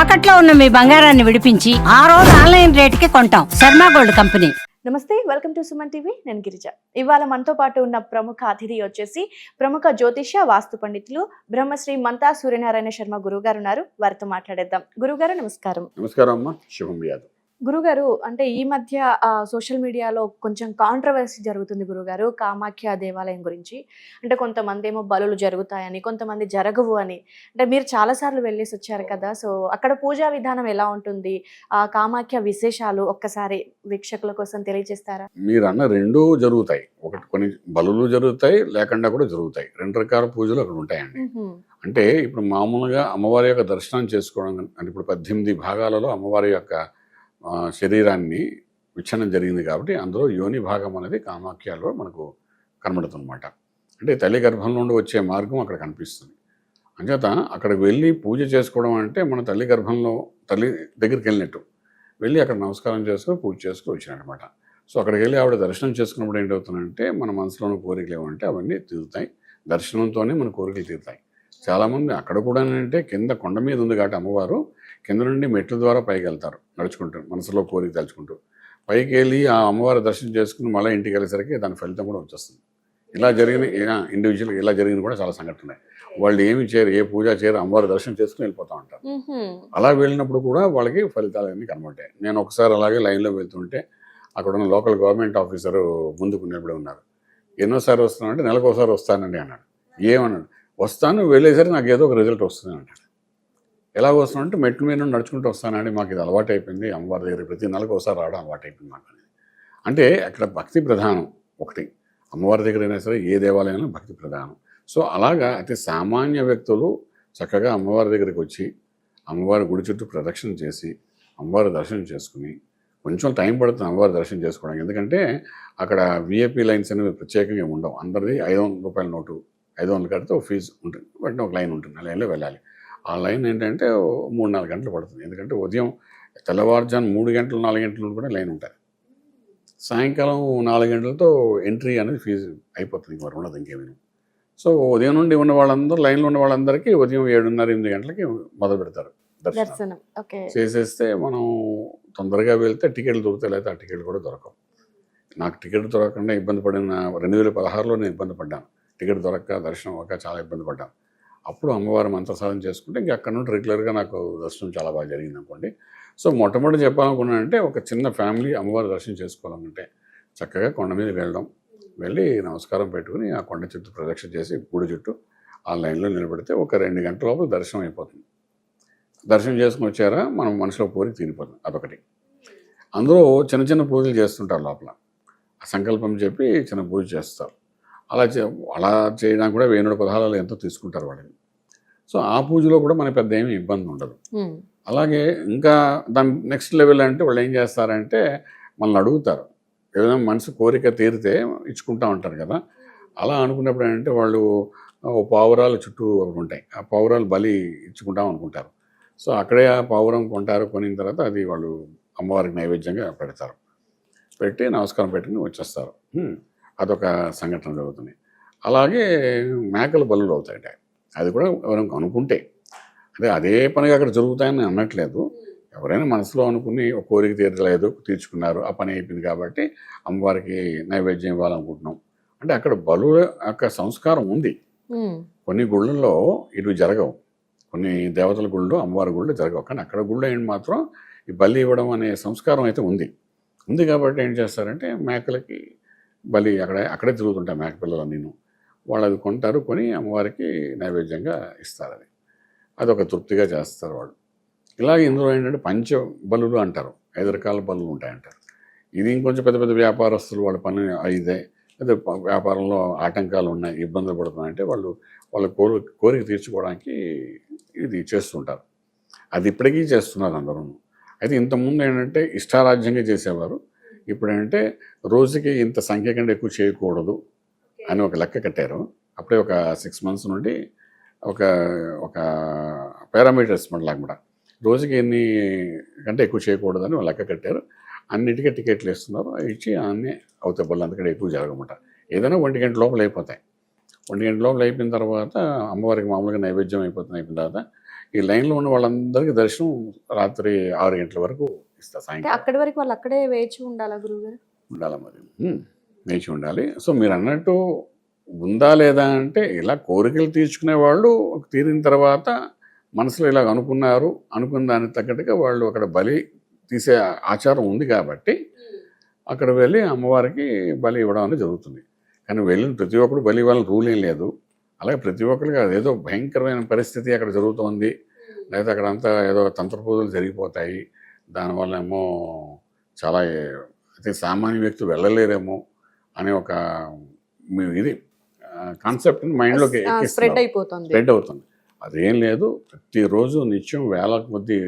తాకట్లో ఉన్న మీ బంగారాన్ని విడిపించి ఆ రోజు ఆన్లైన్ రేటుకి కొంటాం. Sharma gold company. నమస్తే వెల్కమ్ టు సుమన్ టీవీ. నేను గిరిజ. ఇవాళ మనతో పాటు ఉన్న ప్రముఖ అతిథి వచ్చేసి ప్రముఖ జ్యోతిష్య వాస్తు పండితులు బ్రహ్మశ్రీ మంతా సూర్యనారాయణ శర్మ గురువు గారు ఉన్నారు. వారితో మాట్లాడేద్దాం. గురుగారు నమస్కారం. నమస్కారం అమ్మా. శుభం యాదవ్. గురుగారు అంటే ఈ మధ్య సోషల్ మీడియాలో కొంచెం కాంట్రవర్సీ జరుగుతుంది గురుగారు కామాఖ్య దేవాలయం గురించి. అంటే కొంతమంది ఏమో బలులు జరుగుతాయని కొంతమంది జరగవు అని. అంటే మీరు చాలాసార్లు వెళ్ళేసి వచ్చారు కదా సో అక్కడ పూజా విధానం ఎలా ఉంటుంది? ఆ కామాఖ్య విశేషాలు ఒక్కసారి వీక్షకుల కోసం తెలియజేస్తారా? మీరు అన్న రెండూ జరుగుతాయి. ఒకటి కొన్ని బలులు జరుగుతాయి లేకుండా కూడా జరుగుతాయి. రెండు రకాల పూజలు అక్కడ ఉంటాయండి. అంటే ఇప్పుడు మామూలుగా అమ్మవారి యొక్క దర్శనం చేసుకోవడం అంటే ఇప్పుడు పద్దెనిమిది భాగాలలో అమ్మవారి యొక్క శరీరాన్ని విచ్ఛిన్నం జరిగింది కాబట్టి అందులో యోని భాగం అనేది కామాఖ్యలో మనకు కనబడుతుందన్నమాట. అంటే తల్లి గర్భం నుండి వచ్చే మార్గం అక్కడ కనిపిస్తుంది. అంచేత అక్కడికి వెళ్ళి పూజ చేసుకోవడం అంటే మన తల్లి గర్భంలో తల్లి దగ్గరికి వెళ్ళినట్టు వెళ్ళి అక్కడ నమస్కారం చేసుకుని పూజ చేసుకుని వచ్చినమాట సో అక్కడికి వెళ్ళి ఆవిడ దర్శనం చేసుకున్నప్పుడు ఏంటవుతుందంటే మన మనసులోని కోరికలు ఏమంటే అవన్నీ తీరుతాయి. దర్శనంతోనే మన కోరికలు తీరుతాయి. చాలామంది అక్కడ కూడా అంటే కింద కొండ మీద ఉంది కాబట్టి అమ్మవారు కింద నుండి మెట్ల ద్వారా పైకి వెళ్తారు నడుచుకుంటూ మనసులో కోరిక తలుచుకుంటూ. పైకి వెళ్ళి ఆ అమ్మవారి దర్శనం చేసుకుని మళ్ళీ ఇంటికి వెళ్ళేసరికి దాని ఫలితం కూడా వచ్చేస్తుంది. ఇలా జరిగిన ఇండివిజువల్ ఇలా జరిగింది కూడా చాలా సంఘటన ఉన్నాయి వాళ్ళు ఏమి చేయరు ఏ పూజ చేయరు అమ్మవారి దర్శనం చేసుకుని వెళ్ళిపోతూ ఉంటారు. అలా వెళ్ళినప్పుడు కూడా వాళ్ళకి ఫలితాలు అన్నీ కనబడ్డాయి నేను ఒకసారి అలాగే లైన్లో వెళ్తుంటే అక్కడ ఉన్న లోకల్ గవర్నమెంట్ ఆఫీసరు ముందుకు నిలబడి ఉన్నారు. ఎన్నోసారి వస్తున్నానంటే నెలకు ఒకసారి వస్తానండి అన్నాడు. ఏమన్నాడు? వస్తాను వెళ్ళేసరికి నాకు ఏదో ఒక రిజల్ట్ వస్తుంది అంటాడు ఎలా వస్తానంటే మెట్ల మీద నడుచుకుంటూ వస్తానండి. మాకు ఇది అలవాటు అయిపోయింది. అమ్మవారి దగ్గర ప్రతి నెలకు ఒకసారి రావడం అలవాటు అయిపోయింది మాకు అంటే అక్కడ భక్తి ప్రధానం ఒకటి. అమ్మవారి దగ్గర అయినా సరే ఏ దేవాలయంలో భక్తి ప్రధానం. సో అలాగా అతి సామాన్య వ్యక్తులు చక్కగా అమ్మవారి దగ్గరికి వచ్చి అమ్మవారి గుడి చుట్టూ ప్రదక్షిణ చేసి అమ్మవారి దర్శనం చేసుకుని కొంచెం టైం పడుతుంది అమ్మవారి దర్శనం చేసుకోవడానికి. ఎందుకంటే అక్కడ విఐపి లైన్స్ అనేవి ప్రత్యేకంగా ఉండవు. అందరిది ఐదు వందల రూపాయల నోటు ఐదు వందలు కడితే ఒక ఫీజు ఉంటుంది. వెంటనే ఒక లైన్ ఉంటుంది. ఆ లైన్లో వెళ్ళాలి. ఆ లైన్ ఏంటంటే మూడు నాలుగు గంటలు పడుతుంది. ఎందుకంటే ఉదయం తెల్లవారుజాము మూడు గంటలు నాలుగు గంటల నుండి కూడా లైన్ ఉంటుంది. సాయంకాలం నాలుగు గంటలతో ఎంట్రీ అనేది ఫీజు అయిపోతుంది. ఇంక ఉండదు ఇంకేమీ సో ఉదయం నుండి ఉన్న వాళ్ళందరూ లైన్లో ఉన్న వాళ్ళందరికీ ఉదయం ఏడున్నర ఎనిమిది గంటలకి మొదలు పెడతారు దర్శనం. చేసేస్తే మనం తొందరగా వెళ్తే టికెట్లు దొరుకుతాయి లేకపోతే ఆ టికెట్లు కూడా దొరకవు. నాకు టికెట్ దొరకకుండా ఇబ్బంది పడిన రెండు వేల పదహారులో నేను ఇబ్బంది పడ్డాను. టికెట్ దొరక్క దర్శనం అవ్వక చాలా ఇబ్బంది పడ్డాను. అప్పుడు అమ్మవారి మంత్రసాధన చేసుకుంటే ఇంక అక్కడ నుండి రెగ్యులర్గా నాకు దర్శనం చాలా బాగా జరిగింది అనుకోండి సో మొట్టమొదటి చెప్పాలనుకున్నానంటే ఒక చిన్న ఫ్యామిలీ అమ్మవారి దర్శనం చేసుకోవాలనుకుంటే చక్కగా కొండ మీద వెళ్ళడం. వెళ్ళి నమస్కారం పెట్టుకుని ఆ కొండ చుట్టూ ప్రదక్షిణ చేసి గుడి చుట్టూ ఆ లైన్లో నిలబడితే ఒక రెండు గంటల లోపల దర్శనం అయిపోతుంది. దర్శనం చేసుకుని వచ్చారా మనం మనసులో కోరిక తీరిపోతుంది అదొకటి. అందులో చిన్న చిన్న పూజలు చేస్తుంటారు లోపల. సంకల్పం చెప్పి చిన్న పూజ చేస్తారు. అలా చే అలా చేయడానికి కూడా వేణుడు పదహారాలు ఎంతో తీసుకుంటారు వాళ్ళని. సో ఆ పూజలో కూడా మనకి పెద్ద ఏమీ ఇబ్బంది ఉండదు. అలాగే ఇంకా దాని నెక్స్ట్ లెవెల్ అంటే వాళ్ళు ఏం చేస్తారంటే మనల్ని అడుగుతారు. ఏదైనా మనసు కోరిక తీరితే ఇచ్చుకుంటా ఉంటారు కదా. అలా అనుకున్నప్పుడు ఏంటంటే వాళ్ళు ఓ పావురాలు చుట్టూ ఒకటి ఉంటాయి. ఆ పావురాలు బలి ఇచ్చుకుంటాం అనుకుంటారు. సో అక్కడే ఆ పావురం కొంటారు కొనిన తర్వాత అది వాళ్ళు అమ్మవారికి నైవేద్యంగా పెడతారు. పెట్టి నమస్కారం పెట్టుకుని వచ్చేస్తారు. అదొక సంఘటన జరుగుతుంది. అలాగే మేకలు బలులు అవుతాయట. అది కూడా ఎవరైనా అనుకుంటే అదే అదే పనిగా అక్కడ జరుగుతాయని అనట్లేదు. ఎవరైనా మనసులో అనుకుని ఒక కోరిక తీర్చలేదు తీర్చుకున్నారు ఆ పని అయిపోయింది కాబట్టి అమ్మవారికి నైవేద్యం ఇవ్వాలనుకుంటున్నాం. అంటే అక్కడ బలు యొక్క సంస్కారం ఉంది. కొన్ని గుళ్ళల్లో ఇవి జరగవు. కొన్ని దేవతల గుళ్ళు అమ్మవారి గుళ్ళు జరగవు. కానీ అక్కడ గుళ్ళు ఏంటి మాత్రం ఈ బలి ఇవ్వడం అనే సంస్కారం అయితే ఉంది. ఉంది కాబట్టి ఏం చేస్తారంటే మేకలకి బలి అక్కడ అక్కడే తిరుగుతుంటాయి మేకపిల్లలు నేను. వాళ్ళు అది కొంటారు కొని అమ్మవారికి నైవేద్యంగా ఇస్తారు అది అదొక తృప్తిగా చేస్తారు వాళ్ళు. ఇలాగే ఇందులో ఏంటంటే పంచ బలులు అంటారు. ఐదు రకాల బలులు ఉంటాయంటారు. ఇది ఇంకొంచెం పెద్ద పెద్ద వ్యాపారస్తులు వాళ్ళ పని ఇదే అదే వ్యాపారంలో ఆటంకాలు ఉన్నాయి ఇబ్బందులు పడుతున్నాయంటే వాళ్ళు వాళ్ళ కోరి కోరిక తీర్చుకోవడానికి ఇది చేస్తుంటారు. అది ఇప్పటికీ చేస్తున్నారు అందరూ అయితే ఇంతకుముందు ఏంటంటే ఇష్టారాజ్యంగా చేసేవారు. ఇప్పుడంటే రోజుకి ఇంత సంఖ్య కంటే ఎక్కువ చేయకూడదు అని ఒక లెక్క కట్టారు. అప్పుడే ఒక సిక్స్ మంత్స్ నుండి ఒక ఒక పారామీటర్స్ మనలాగమాట రోజుకి ఎన్ని కంటే ఎక్కువ చేయకూడదని అని లెక్క కట్టారు. అన్నిటికీ టికెట్లు ఇస్తున్నారు ఇచ్చి అన్నీ అవుతాయి బళ్ళు అందుకంటే ఎక్కువ జరగమాట. ఏదైనా ఒంటి గంట లోపల అయిపోతాయి. ఒంటి గంట లోపల అయిపోయిన తర్వాత అమ్మవారికి మామూలుగా నైవేద్యం అయిపోతుంది అయిపోయిన తర్వాత ఈ లైన్లో ఉన్న వాళ్ళందరికీ దర్శనం రాత్రి ఆరు గంటల వరకు ఇస్తా సాయంకాలం అక్కడి వరకు వాళ్ళు అక్కడే వేచి ఉండాలా గురుగారు ఉండాలి మరి. వేచి ఉండాలి. సో మీరు అన్నట్టు ఉందా లేదా అంటే ఇలా కోరికలు తీర్చుకునే వాళ్ళు తీరిన తర్వాత మనసులో ఇలా అనుకున్నారు అనుకున్న దానికి తగ్గట్టుగా వాళ్ళు అక్కడ బలి తీసే ఆచారం ఉంది కాబట్టి అక్కడ వెళ్ళి అమ్మవారికి బలి ఇవ్వడం అనేది జరుగుతుంది. కానీ వెళ్ళిన ప్రతి ఒక్కరు బలి ఇవ్వాలని రూల్ ఏం లేదు. అలాగే ప్రతి ఒక్కరికి అదేదో భయంకరమైన పరిస్థితి అక్కడ జరుగుతోంది. లేదా అక్కడ అంతా ఏదో తంత్ర పూజలు జరిగిపోతాయి. దానివల్ల ఏమో చాలా అయితే సామాన్య వ్యక్తులు వెళ్ళలేరేమో అనే ఒక ఇది కాన్సెప్ట్ మైండ్లోకి స్ప్రెడ్ అయిపోతుంది. స్ప్రెడ్ అవుతుంది. అదేం లేదు. ప్రతిరోజు నిత్యం వేల కొద్ది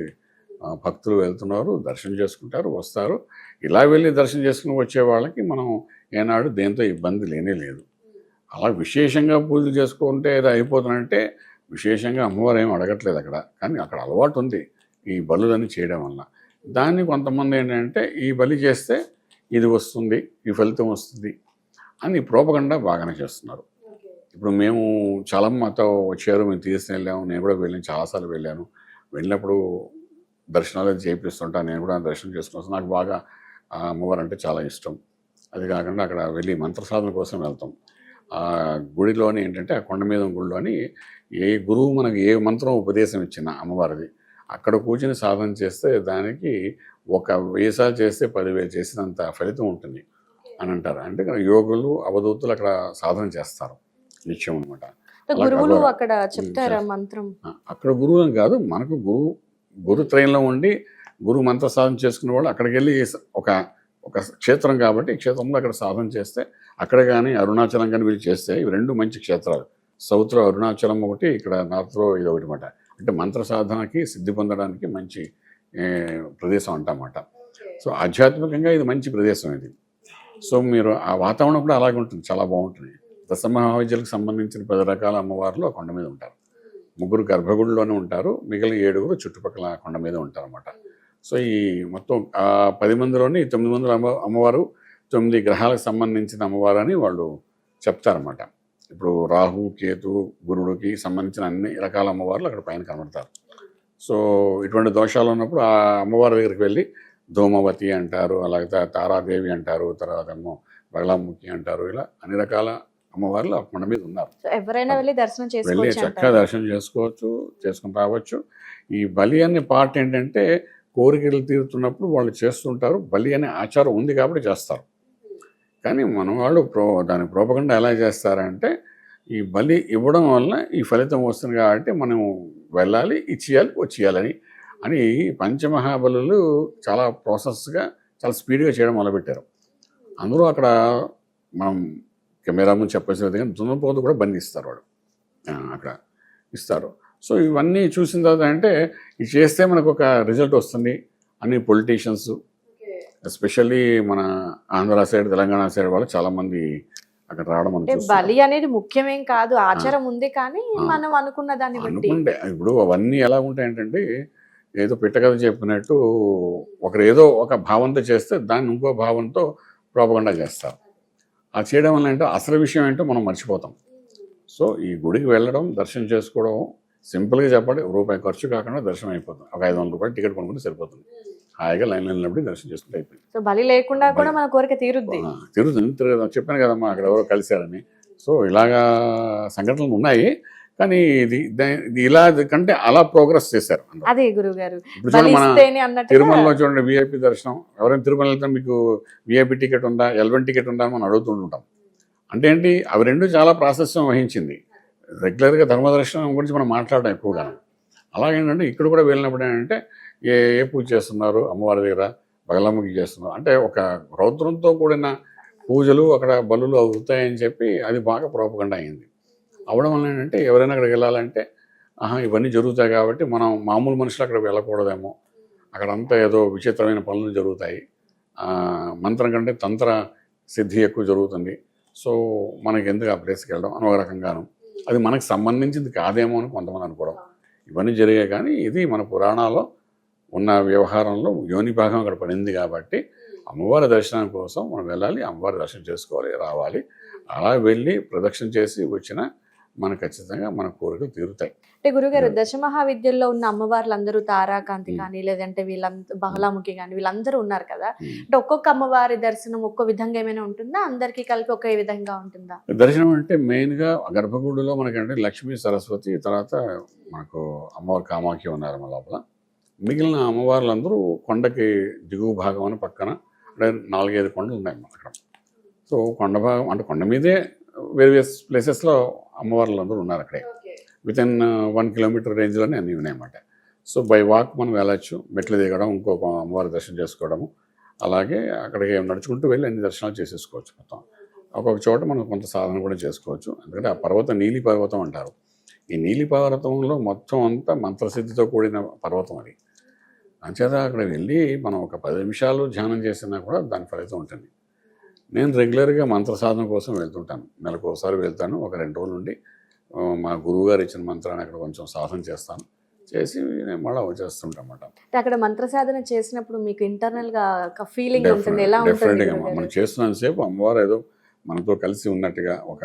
భక్తులు వెళ్తున్నారు దర్శనం చేసుకుంటారు వస్తారు. ఇలా వెళ్ళి దర్శనం చేసుకుని వచ్చే వాళ్ళకి మనం ఏనాడు దేంతో ఇబ్బంది లేనే లేదు. అలా విశేషంగా పూజలు చేసుకుంటే ఏదో అయిపోతుందంటే విశేషంగా అమ్మవారు ఏం అడగట్లేదు అక్కడ. కానీ అక్కడ అలవాటు ఉంది ఈ బలులని చేయడం వల్ల. దాన్ని కొంతమంది ఏంటంటే ఈ బలి చేస్తే ఇది వస్తుంది ఈ ఫలితం వస్తుంది అని ప్రోపగండా బాగానే చేస్తున్నారు. ఇప్పుడు మేము చాలా మాతో వచ్చారు మేము తీసుకుని వెళ్ళాము నేను కూడా వెళ్ళాను చాలాసార్లు వెళ్ళాను. వెళ్ళినప్పుడు దర్శనాలు అది చేపిస్తుంటాను నేను కూడా దర్శనం చేసుకున్నాను. నాకు బాగా అమ్మవారు అంటే చాలా ఇష్టం. అది కాకుండా అక్కడ వెళ్ళి మంత్ర సాధన కోసం వెళ్తాం. ఆ గుడిలోని ఏంటంటే ఆ కొండ మీద గుడిలోని ఏ గురువు మనకి ఏ మంత్రం ఉపదేశం ఇచ్చినా అమ్మవారిది అక్కడ కూర్చొని సాధన చేస్తే దానికి ఒక వేసాలు చేస్తే పదివేలు చేసినంత ఫలితం ఉంటుంది అని అంటారు. అంటే యోగులు అవధూతులు అక్కడ సాధన చేస్తారు. నిత్యం అనమాట గురువులు. అక్కడ చెప్తారా మంత్రం? అక్కడ గురువు అని కాదు మనకు గురువు గురు త్రయంలో ఉండి గురు మంత్ర సాధన చేసుకునే వాళ్ళు అక్కడికి వెళ్ళి ఒక ఒక క్షేత్రం కాబట్టి ఈ క్షేత్రంలో అక్కడ సాధన చేస్తే అక్కడ కానీ అరుణాచలం కానీ వీళ్ళు చేస్తే ఇవి రెండు మంచి క్షేత్రాలు. సౌత్లో అరుణాచలం ఒకటి ఇక్కడ నార్త్లో ఇది ఒకటి మాట అంటే మంత్ర సాధనకి సిద్ధి పొందడానికి మంచి ప్రదేశం అంటమాట. సో ఆధ్యాత్మికంగా ఇది మంచి ప్రదేశం ఇది. సో మీరు ఆ వాతావరణం కూడా అలాగే ఉంటుంది. చాలా బాగుంటుంది. దశమహావిద్యలకు సంబంధించిన పది రకాల అమ్మవార్లు ఆ కొండ మీద ఉంటారు. ముగ్గురు గర్భగుడిలోనే ఉంటారు. మిగిలిన ఏడుగురు చుట్టుపక్కల కొండ మీద ఉంటారు అనమాట సో ఈ మొత్తం ఆ పది మందిలోని తొమ్మిది మందిలో అమ్మ అమ్మవారు తొమ్మిది గ్రహాలకు సంబంధించిన అమ్మవారు అని వాళ్ళు చెప్తారన్నమాట. ఇప్పుడు రాహు కేతు గురుడికి సంబంధించిన అన్ని రకాల అమ్మవార్లు అక్కడ పైన కనబడతారు. సో ఇటువంటి దోషాలు ఉన్నప్పుడు ఆ అమ్మవారి దగ్గరికి వెళ్ళి ధూమవతి అంటారు అలాగే తారాదేవి అంటారు తర్వాత ఏమో బగలాముఖి అంటారు ఇలా అన్ని రకాల అమ్మవార్లు ఆ కొండ మీద ఉన్నారు. ఎవరైనా వెళ్ళి దర్శనం వెళ్ళి చక్కగా దర్శనం చేసుకోవచ్చు చేసుకుని రావచ్చు. ఈ బలి అనే పార్ట్ ఏంటంటే కోరికలు తీరుతున్నప్పుడు వాళ్ళు చేస్తుంటారు బలి అనే ఆచారం ఉంది కాబట్టి చేస్తారు. కానీ మన వాళ్ళు ప్రో దాని ప్రోపకుండా ఎలా చేస్తారంటే ఈ బలి ఇవ్వడం వల్ల ఈ ఫలితం వస్తుంది కాబట్టి మనం వెళ్ళాలి ఇచ్చేయాలి వచ్చేయాలని అని పంచమహాబలులు చాలా ప్రాసెస్గా చాలా స్పీడ్గా చేయడం మొదలుపెట్టారు. అందరూ అక్కడ మనం కెమెరా ముందు చెప్పేసిన విధంగా దున్నపోతు కూడా బండి ఇస్తారు వాడు అక్కడ ఇస్తారు. సో ఇవన్నీ చూసిన తర్వాత అంటే ఇది చేస్తే మనకు ఒక రిజల్ట్ వస్తుంది అని పొలిటీషియన్స్ ఎస్పెషల్లీ మన ఆంధ్ర సైడ్ తెలంగాణ సైడ్ వాళ్ళు చాలామంది అక్కడ రావడం అంటే. బలి అనేది ముఖ్యమేం కాదు ఆచారం ఉంది కానీ. మనం అనుకున్న దాన్ని బట్టి. ఇప్పుడు అవన్నీ ఎలా ఉంటాయంటే ఏదో పెట్టకథ చెప్పినట్టు ఒకరు ఏదో ఒక భావంతో చేస్తే దాన్ని ఇంకో భావంతో ప్రోపగండా చేస్తారు. ఆ చేయడం వల్ల ఏంటో అసలు విషయం ఏంటో మనం మర్చిపోతాం. సో ఈ గుడికి వెళ్ళడం దర్శనం చేసుకోవడం సింపుల్గా చెప్పండి రూపాయి ఖర్చు కాకుండా దర్శనం అయిపోతుంది. ఒక ఐదు వందల రూపాయలు టికెట్ కొనుక్కుంటే సరిపోతుంది. హాయిగా లైన్ వెళ్ళినప్పుడు దర్శనం చేసుకుంటే అయిపోయింది. సో బలి లేకుండా కూడా మన కోరిక తీరుద్ది. తిరగదు చెప్పాను కదమ్మా అక్కడ ఎవరో కలిశారని. సో ఇలాగా సంఘటనలు ఉన్నాయి కానీ ఇది ఇలా కంటే అలా ప్రోగ్రెస్ చేశారు. అదే గురువు గారు ఇప్పుడు చూడండి మన బలిస్తేనే అన్నట్టుగా తిరుమలలో చూడండి విఐపి దర్శనం. ఎవరైనా తిరుమల వెళ్తే మీకు విఐపి టికెట్ ఉందా ఎల్వన్ టికెట్ ఉందా అని మనం అడుగుతుంటాం అంటే ఏంటి అవి రెండు చాలా ప్రాశస్యం వహించింది. రెగ్యులర్గా ధర్మ దర్శనం గురించి మనం మాట్లాడడం ఎక్కువగా అలాగేంటంటే ఇక్కడ కూడా వెళ్ళినప్పుడు ఏంటంటే ఏ ఏ పూజ చేస్తున్నారు? అమ్మవారి దగ్గర బగలమ్మకి చేస్తున్నారు. అంటే ఒక రౌద్రంతో కూడిన పూజలు అక్కడ బలులు అవుతాయని చెప్పి అది బాగా ప్రోపగండ అయింది. అవడం వల్ల ఏంటంటే ఎవరైనా అక్కడికి వెళ్ళాలంటే ఆహా ఇవన్నీ జరుగుతాయి కాబట్టి మనం మామూలు మనుషులు అక్కడ వెళ్ళకూడదేమో. అక్కడంతా ఏదో విచిత్రమైన పనులు జరుగుతాయి. మంత్రం కంటే తంత్ర సిద్ధి ఎక్కువ జరుగుతుంది. సో మనకి ఎందుకు ఆ ప్లేస్కి వెళ్ళడం? అని ఒక రకంగాను. అది మనకు సంబంధించింది కాదేమో అని కొంతమంది అనుకోవడం. ఇవన్నీ జరిగాయి కానీ ఇది మన పురాణాల్లో ఉన్న వ్యవహారంలో యోని భాగం అక్కడ పడింది కాబట్టి అమ్మవారి దర్శనం కోసం మనం వెళ్ళాలి అమ్మవారి దర్శనం చేసుకోవాలి రావాలి. అలా వెళ్ళి ప్రదక్షిణ చేసి వచ్చిన మనకు ఖచ్చితంగా మన కోరికలు తీరుతాయి. అంటే గురుగారు Yeah. దశ మహావిద్యల్లో ఉన్న అమ్మవార్లందరూ తారాకాంతి Hmm. కానీ లేదంటే వీళ్ళంతా బహళాముఖి కానీ వీళ్ళందరూ ఉన్నారు కదా. అంటే ఒక్కొక్క అమ్మవారి దర్శనం ఒక్కో విధంగా ఏమైనా ఉంటుందా? అందరికీ కలిపి ఒకే విధంగా ఉంటుందా? దర్శనం అంటే మెయిన్గా గర్భగుడిలో మనకంటే లక్ష్మీ సరస్వతి తర్వాత మనకు అమ్మవారి కామాఖ్య ఉన్నారు మన లోపల. మిగిలిన అమ్మవార్లందరూ కొండకి దిగువ భాగం అని పక్కన అంటే నాలుగైదు కొండలు ఉన్నాయి అక్కడ సో కొండ భాగం అంటే కొండ మీదే వేరియస్ ప్లేసెస్లో అమ్మవార్లు అందరూ ఉన్నారు అక్కడే. విత్ ఇన్ వన్ కిలోమీటర్ రేంజ్లోనే అన్నీ ఉన్నాయన్నమాట. సో బై వాక్ మనం వెళ్ళచ్చు మెట్లు దిగడం ఇంకొక అమ్మవారి దర్శనం చేసుకోవడము. అలాగే అక్కడికి నడుచుకుంటూ వెళ్ళి అన్ని దర్శనాలు చేసేసుకోవచ్చు మొత్తం. ఒక్కొక్క చోట మనం కొంత సాధన కూడా చేసుకోవచ్చు. ఎందుకంటే ఆ పర్వతం నీలి పర్వతం అంటారు. ఈ నీలి పర్వతంలో మొత్తం అంతా మంత్రసిద్ధితో కూడిన పర్వతం అది. అంచేత అక్కడ వెళ్ళి మనం ఒక పది నిమిషాలు ధ్యానం చేసినా కూడా దాని ఫలితం ఉంటుంది. నేను రెగ్యులర్గా మంత్ర సాధన కోసం వెళ్తుంటాను. నెలకు ఒకసారి వెళ్తాను. ఒక రెండు రోజుల నుండి ఆ, మా గురువు గారు ఇచ్చిన మంత్రాన్ని అక్కడ కొంచెం సాధన చేస్తాను. చేసి నేను మళ్ళీ అంటే అక్కడ మంత్ర సాధన చేసినప్పుడు మీకు ఇంటర్నల్గా ఒక ఫీలింగ్ ఉంటుంది. ఎలా ఉంటుంది? మనం చేస్తున్నంత సేపు అమ్మవారు ఏదో మనతో కలిసి ఉన్నట్టుగా ఒక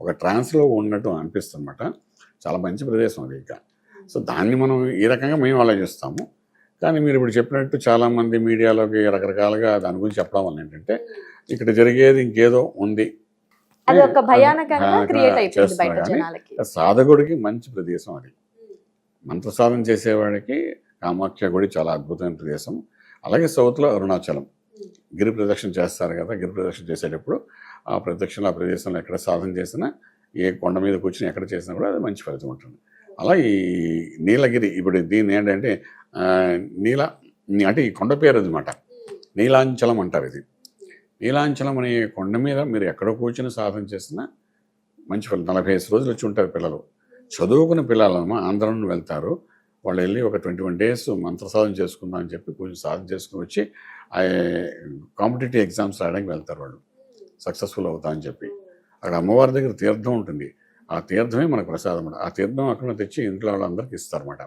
ఒక ట్రాన్స్లో ఉన్నట్టు అనిపిస్తుంది అనమాట చాలా మంచి ప్రదేశం అది ఇక. సో దాన్ని మనం ఈ రకంగా మేము ఆలోచిస్తాము. కానీ మీరు ఇప్పుడు చెప్పినట్టు చాలామంది మీడియాలోకి రకరకాలుగా దాని గురించి చెప్పడం వల్ల ఏంటంటే ఇక్కడ జరిగేది ఇంకేదో ఉంది. సాధకుడికి మంచి ప్రదేశం అది. మంత్ర సాధన చేసేవాడికి కామాఖ్య గుడి చాలా అద్భుతమైన ప్రదేశం. అలాగే సౌత్లో అరుణాచలం. గిరి ప్రదక్షిణ చేస్తారు కదా గిరి ప్రదక్షిణ చేసేటప్పుడు ఆ ప్రదక్షిణ ఆ ప్రదేశంలో ఎక్కడ సాధన చేసినా ఏ కొండ మీద కూర్చుని ఎక్కడ చేసినా కూడా అది మంచి ఫలితం ఉంటుంది. అలా ఈ నీలగిరి ఇప్పుడు దీన్ని ఏంటంటే నీల అంటే ఈ కొండ పేరు అనమాట నీలాంచలం అంటారు ఇది. నీలాంచలం అనే కొండ మీద మీరు ఎక్కడ కూర్చుని సాధన చేసినా మంచి ఫలితం నలభై ఐదు రోజులు వచ్చి ఉంటారు పిల్లలు. చదువుకున్న పిల్లలమ్మా ఆంధ్ర నుండి వెళ్తారు. వాళ్ళు వెళ్ళి ఒక ట్వంటీ వన్ డేస్ మంత్ర సాధన చేసుకుందాం అని చెప్పి కొంచెం సాధన చేసుకుని వచ్చి కాంపిటేటివ్ ఎగ్జామ్స్ రాయడానికి వెళ్తారు వాళ్ళు. సక్సెస్ఫుల్ అవుతా అని చెప్పి. అక్కడ అమ్మవారి దగ్గర తీర్థం ఉంటుంది. ఆ తీర్థమే మనకు ప్రసాదం అన్నమాట ఆ తీర్థం అక్కడ తెచ్చి ఇంట్లో వాళ్ళందరికీ ఇస్తారన్నమాట.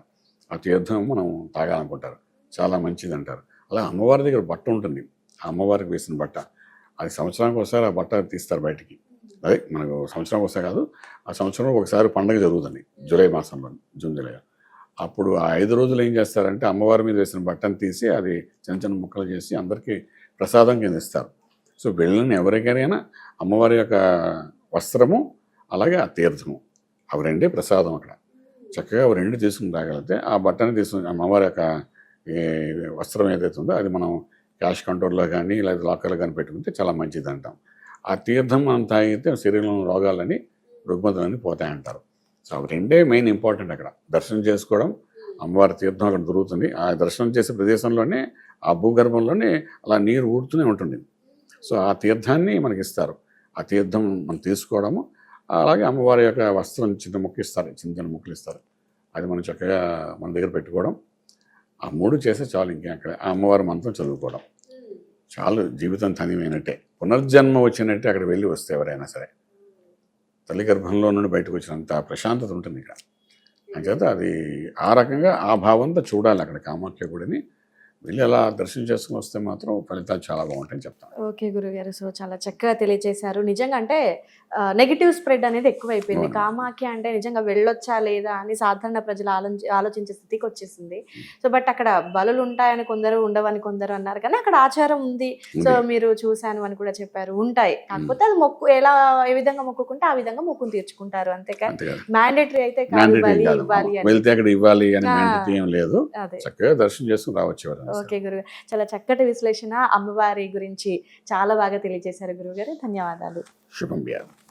ఆ తీర్థం మనం తాగాలనుకుంటారు. చాలా మంచిది అంటారు. అలా అమ్మవారి దగ్గర బట్ట ఉంటుంది. ఆ అమ్మవారికి వేసిన బట్ట. అది సంవత్సరానికి ఒకసారి ఆ బట్ట తీస్తారు బయటికి. అదే మనకు సంవత్సరం ఒకసారి కాదు ఆ సంవత్సరం ఒకసారి పండగ జరుగుతుంది. జూలై మాసంలో జూన్ జూలై. అప్పుడు ఆ ఐదు రోజులు ఏం చేస్తారంటే అమ్మవారి మీద వేసిన బట్టను తీసి అది చిన్న చిన్న ముక్కలు చేసి అందరికీ ప్రసాదం కింద ఇస్తారు. సో వెళ్ళిన ఎవరికైనా అమ్మవారి యొక్క వస్త్రము అలాగే ఆ తీర్థము. అవి రెండే ప్రసాదం అక్కడ. చక్కగా అవి రెండు తీసుకుని తాగలిగితే ఆ బట్టని తీసుకుని అమ్మవారి యొక్క వస్త్రం ఏదైతే ఉందో అది మనం క్యాష్ కంట్రోల్లో కానీ లేదా లాకర్లో కానీ పెట్టుకుంటే చాలా మంచిది అంటాం. ఆ తీర్థం మనం తాగితే శరీరంలో రోగాలని రుగ్మతలన్నీ పోతాయంటారు సో అవి రెండే మెయిన్ ఇంపార్టెంట్ అక్కడ. దర్శనం చేసుకోవడం అమ్మవారి తీర్థం అక్కడ దొరుకుతుంది. ఆ దర్శనం చేసే ప్రదేశంలోనే ఆ భూగర్భంలోనే అలా నీరు ఊడుతూనే ఉంటుంది. సో ఆ తీర్థాన్ని మనకి ఇస్తారు. ఆ తీర్థం మనం తీసుకోవడము అలాగే అమ్మవారి యొక్క వస్త్రం చిన్న ముక్క ఇస్తారు చిన్న చిన్న ముక్కలు ఇస్తారు. అది మనం చక్కగా మన దగ్గర పెట్టుకోవడం. ఆ మూడు చేస్తే చాలు ఇంకే అక్కడ. ఆ అమ్మవారి మంత్రం చదువుకోవడం. చాలు జీవితం ధన్యమైనట్టే పునర్జన్మ వచ్చినట్టే అక్కడ వెళ్ళి వస్తే ఎవరైనా సరే. తల్లి గర్భంలో నుండి బయటకు వచ్చినంత ప్రశాంతత ఉంటుంది ఇక్కడ. అంచేత అది ఆ రకంగా ఆ భావంతో చూడాలి అక్కడ కామాఖ్య గుడిని. వెళ్ళి అలా దర్శనం చేసుకుని వస్తే మాత్రం ఫలితాలు చాలా బాగుంటాయని చెప్తాను. ఓకే గురుగారు. సో చాలా చక్కగా తెలియజేశారు. నిజంగా అంటే నెగిటివ్ స్ప్రెడ్ అనేది ఎక్కువైపోయింది. కామాఖ్య అంటే నిజంగా వెళ్ళొచ్చా లేదా అని సాధారణ ప్రజలు ఆలోచి ఆలోచించే స్థితికి వచ్చేసింది. సో బట్ అక్కడ బలులు ఉంటాయని కొందరు ఉండవని కొందరు అన్నారు. కానీ అక్కడ ఆచారం ఉంది. సో. మీరు చూశాను అని కూడా చెప్పారు. ఉంటాయి. కాకపోతే అది మొక్కు ఎలా ఏ విధంగా మొక్కుకుంటే ఆ విధంగా మొక్కును తీర్చుకుంటారు. అంతేకా మ్యాండేటరీ అయితే కాదు ఇవ్వాలి అని. వెళ్తే అక్కడ ఇవ్వాలి అని లేదు. చక్కగా దర్శనం చేసుకుని రావచ్చు. ఓకే గురువు చాలా చక్కటి విశ్లేషణ అమ్మవారి గురించి చాలా బాగా తెలియజేశారు గురువు గారు ధన్యవాదాలు. శుభం